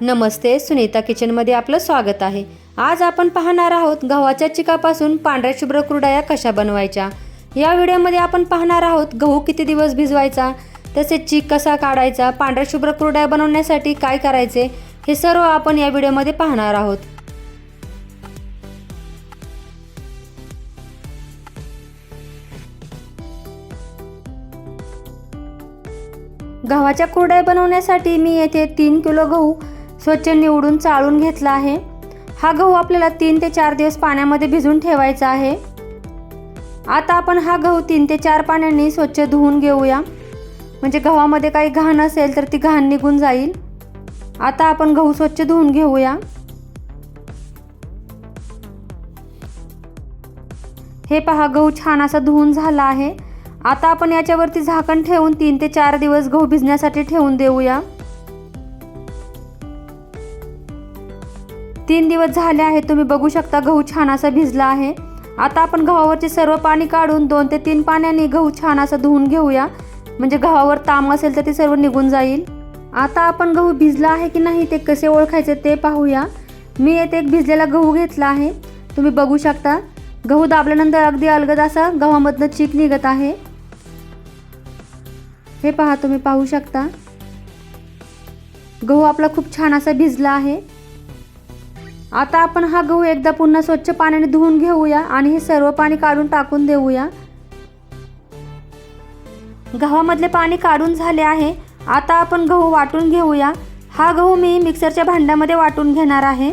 नमस्ते सुनीता किचनमध्ये आपलं स्वागत आहे. आज आपण पाहणार आहोत गव्हाच्या चिकापासून पांढऱ्या शुभ्र कुरडया कशा बनवायच्या? या व्हिडिओमध्ये आपण पाहणार आहोत गहू किती दिवस भिजवायचा तसेच चीक कसा काढायचा पांढऱ्या शुभ्र कुरडया बनवण्यासाठी काय करायचे हे सर्व आपण या व्हिडिओमध्ये पाहणार आहोत. गव्हाच्या कुरड्या बनवण्यासाठी मी येथे तीन किलो गहू स्वच्छ निवडून चाळून घेतला आहे. हा गहू आपल्याला तीन ते चार दिवस पाण्यामध्ये भिजून ठेवायचा आहे. आता आपण हा गहू तीन ते चार पाण्याने स्वच्छ धुवून घेऊया. म्हणजे गव्हामध्ये काही घाण असेल तर ती घाण निघून जाईल. आता आपण गहू स्वच्छ धुवून घेऊया. हे पहा गहू छान असा धुवून झाला आहे. आता आपण याच्यावरती झाकण ठेवून तीन ते चार दिवस गहू भिजण्यासाठी ठेवून देऊया. तीन दिवस झाले आहेत तुम्ही बघू शकता गहू छान असा भिजला आहे. आता आपण गव्हावरचे सर्व पाणी काढून दोन ते तीन पाण्याने गहू छान असा धुवून घेऊया. म्हणजे गव्हावर ताम असेल तर ते सर्व निघून जाईल. आता आपण गहू भिजला आहे की नाही ते कसे ओळखायचे ते पाहूया. मी येथे एक भिजलेला गहू घेतला आहे. तुम्ही बघू शकता गहू दाबल्यानंतर अगदी अलगद असा गव्हामधनं चीक निघत आहे. हे पहा तुम्ही पाहू शकता. गहू आपला खूप छान असा भिजला आहे. आता आपण हा गहू एकदा पुन्हा स्वच्छ पाण्याने धुवून घेऊया आणि हे सर्व पाणी काढून टाकून देऊया. गव्हामधले पाणी काढून झाले आहे. आता आपण गहू वाटून घेऊया. हा गहू मी मिक्सरच्या भांड्यामध्ये वाटून घेणार आहे.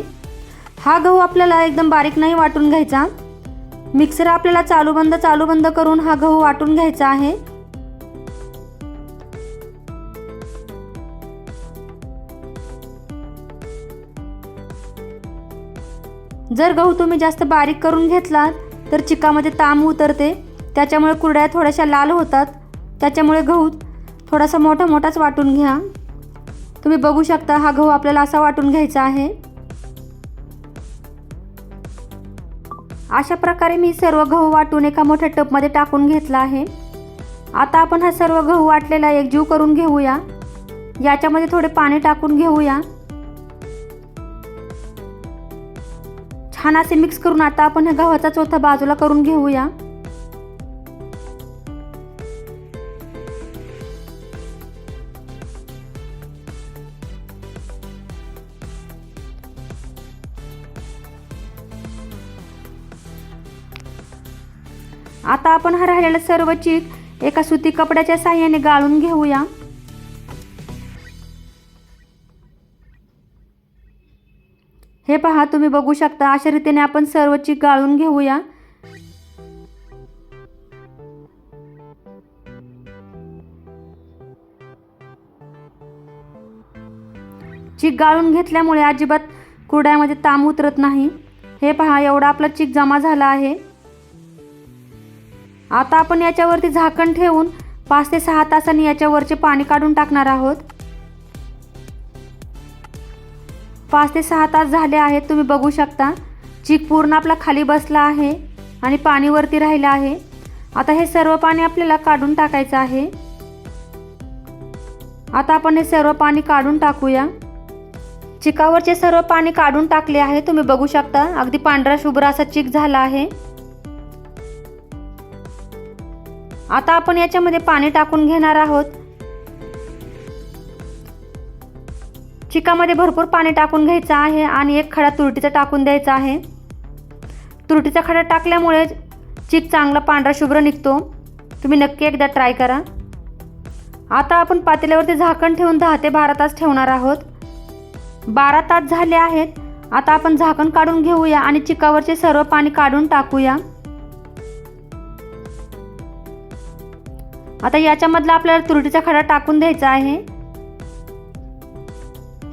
हा गहू आपल्याला एकदम बारीक नाही वाटून घ्यायचा. मिक्सर आपल्याला चालू बंद चालू बंद करून हा गहू वाटून घ्यायचा आहे. जर गहू तुम्ही जास्त बारीक करून घेतलात तर चिकामध्ये ताम उतरते. त्याच्यामुळे कुरड्या थोड्याशा लाल होतात. त्याच्यामुळे गहू थोडासा मोठा मोठाच वाटून घ्या. तुम्ही बघू शकता हा गहू आपल्याला असा वाटून घ्यायचा आहे. अशा प्रकारे मी सर्व गहू वाटून एका मोठ्या टपमध्ये टाकून घेतला आहे. आता आपण हा सर्व गहू वाटलेला एकजीव करून घेऊया. याच्यामध्ये थोडे पाणी टाकून घेऊया. छान असे मिक्स करून आता आपण ह्या गव्हाचा चौथा बाजूला करून घेऊया. आता आपण हा राहिलेला सर्व चीक एका सुती कपड्याच्या साह्याने गाळून घेऊया. हे पहा तुम्ही बघू शकता अशा रीतीने आपण सर्व चीक गाळून घेऊया. चीक गाळून घेतल्यामुळे अजिबात कुरड्यामध्ये ताम उतरत नाही. हे पहा एवढा आपला चीक जमा झाला आहे. आता आपण याच्यावरती झाकण ठेवून पाच ते सहा तासांनी याच्यावरचे पाणी काढून टाकणार आहोत. पाच ते सहा तास झाले आहेत तुम्ही बघू शकता. चीक पूर्ण आपला खाली बसला आहे आणि पाणीवरती राहिलं आहे. आता हे सर्व पाणी आपल्याला काढून टाकायचं आहे. आता आपण हे सर्व पाणी काढून टाकूया. चिकावरचे सर्व पाणी काढून टाकले आहे तुम्ही बघू शकता. अगदी पांढरा शुभ्र असा चीक झाला आहे. आता आपण याच्यामध्ये पाणी टाकून घेणार आहोत. चिकामध्ये भरपूर पाणी टाकून घ्यायचं आहे आणि एक खडा तुरटीचा टाकून द्यायचा आहे. तुरटीचा खडा टाकल्यामुळे चिक चांगला पांढरा शुभ्र निघतो. तुम्ही नक्की एकदा ट्राय करा. आता आपण पातेल्यावरती झाकण ठेवून दहा ते बारा तास ठेवणार आहोत. बारा तास झाले आहेत. आता आपण झाकण काढून घेऊया आणि चिकावरचे सर्व पाणी काढून टाकूया. आता याच्यामधला आपल्याला तुरटीचा खडा टाकून द्यायचा आहे.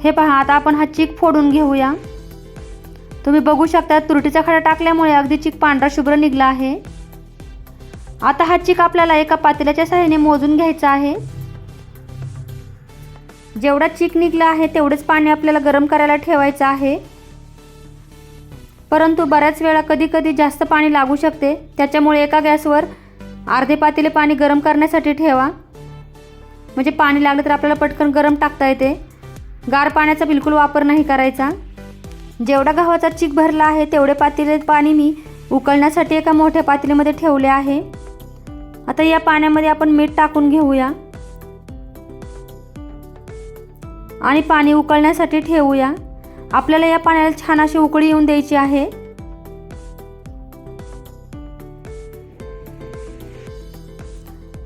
हे पहा आता आपण हा चीक फोडून घेऊया. तुम्ही बघू शकता तुरटीचा खडा टाकल्यामुळे अगदी चीक पांढरा शुभ्र निघला आहे. आता हा चीक आपल्याला एका पातेल्याच्या सहाय्याने मोजून घ्यायचा आहे. जेवढा चीक निघला आहे तेवढेच पाणी आपल्याला गरम करायला ठेवायचं आहे. परंतु बऱ्याच वेळा कधी कधी जास्त पाणी लागू शकते. त्याच्यामुळे एका गॅसवर अर्धे पातेले पाणी गरम करण्यासाठी ठेवा. म्हणजे पाणी लागलं तर आपल्याला पटकन गरम टाकता येते. गार पाण्याचा बिलकुल वापर नाही करायचा. जेवढा गव्हाचा चीक भरला आहे तेवढे पातेले पाणी मी उकळण्यासाठी एका मोठ्या पातळीमध्ये ठेवले आहे. आता या पाण्यामध्ये आपण मीठ टाकून घेऊया. आणि पाणी उकळण्यासाठी ठेवूया. आपल्याला या पाण्याला छान अशी उकळी येऊन द्यायची आहे.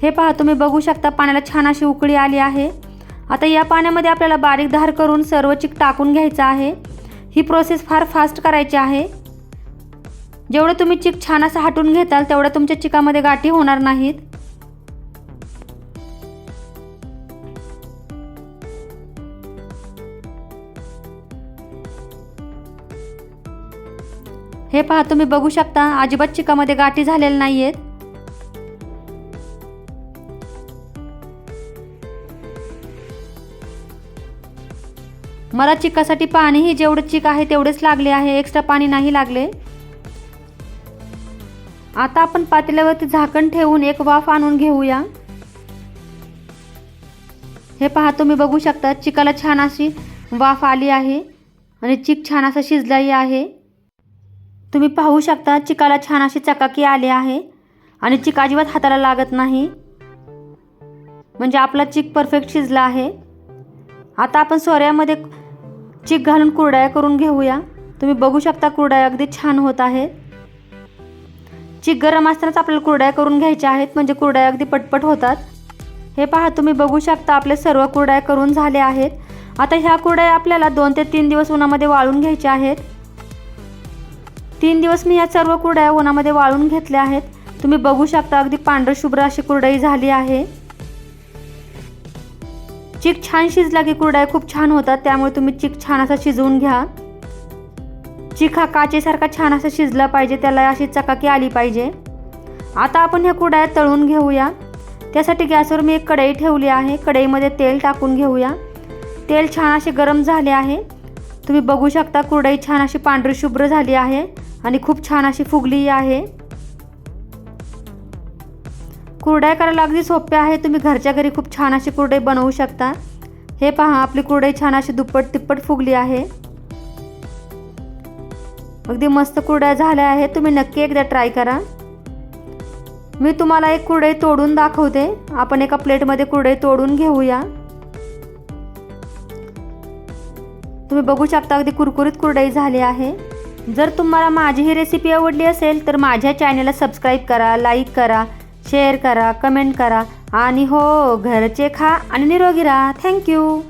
हे पहा तुम्ही बघू शकता पाण्याला छान अशी उकळी आली आहे. आता या पाण्यामध्ये आपल्याला बारीक धार करून सर्व चिक टाकून घ्यायचं आहे. ही प्रोसेस फार फास्ट करायची आहे. जेवढं तुम्ही चिक छान असं हटून घेताल तेवढं तुमच्या चिकामध्ये गाठी होणार नाहीत. हे पहा तुम्ही बघू शकता अजिबात चिकामध्ये गाठी झालेल्या नाही आहेत मला चिकासाठी पाणीही जेवढं चिक आहे तेवढेच लागले आहे. एक्स्ट्रा पाणी नाही लागले. आता आपण पातेल्यावरती झाकण ठेवून एक वाफ आणून घेऊया. हे पहा तुम्ही बघू शकता चिकाला छान अशी वाफ आली आहे आणि चिक छान असा शिजलाही आहे. तुम्ही पाहू शकता चिकाला छान अशी चकाकी आली आहे आणि चिक अजिबात हाताला लागत नाही. म्हणजे आपला चिक परफेक्ट शिजला आहे. आता आपण सोऱ्यामध्ये चिक घालून कुरड्या करून घेऊया. तुम्ही बघू शकता कुरड्या अगदी छान होत आहेत. चिक गरम असतानाच आपल्याला कुरड्या करून घ्यायच्या आहेत म्हणजे कुरड्या अगदी पटपट होतात. हे पहा तुम्ही बघू शकता आपले सर्व कुरड्या करून झाले आहेत. आता ह्या कुरड्या आपल्याला दोन ते तीन दिवस उन्हामध्ये वाळून घ्यायच्या आहेत. तीन दिवस मी या सर्व कुरड्या उन्हामध्ये वाळून घेतल्या आहेत. तुम्ही बघू शकता अगदी पांढरशुभ्र अशी कुरडई झाली आहे. चिक छान शिजला की कुरड्या खूप छान होतात त्यामुळे तुम्ही चिक छान असा शिजवून घ्या. चिक हा काचेसारखा छान असा शिजला पाहिजे त्याला अशी चकाकी आली पाहिजे. आता आपण ह्या कुरड्या तळून घेऊया. त्यासाठी गॅसवर मी एक कढई ठेवली आहे कढईमध्ये तेल टाकून घेऊया. तेल छान असे गरम झाले आहे. तुम्ही बघू शकता कुरडई छान अशी पांढरी शुभ्र झाली आहे आणि खूप छान अशी फुगली आहे. कुरडया करायला अगदी सोपे आहे. तुम्ही घरच्या घरी खूप छान अशी कुरडई बनवू शकता. हे पहा आपली कुरडई छान अशी दुप्पट तिप्पट फुगली आहे. अगदी मस्त कुरड्या झाल्या आहेत. तुम्ही नक्की एकदा ट्राय करा. मी तुम्हाला एक कुरडई तोडून दाखवते. आपण एका प्लेटमध्ये कुरडई तोडून घेऊया. तुम्ही बघू शकता अगदी कुरकुरीत कुरडई झाली आहे. जर तुम्हाला माझी ही रेसिपी आवडली असेल तर माझ्या चॅनलला सबस्क्राईब करा लाईक करा. शेअर करा कमेंट करा. आणि हो घरचे खा आणि निरोगी राहा. थँक्यू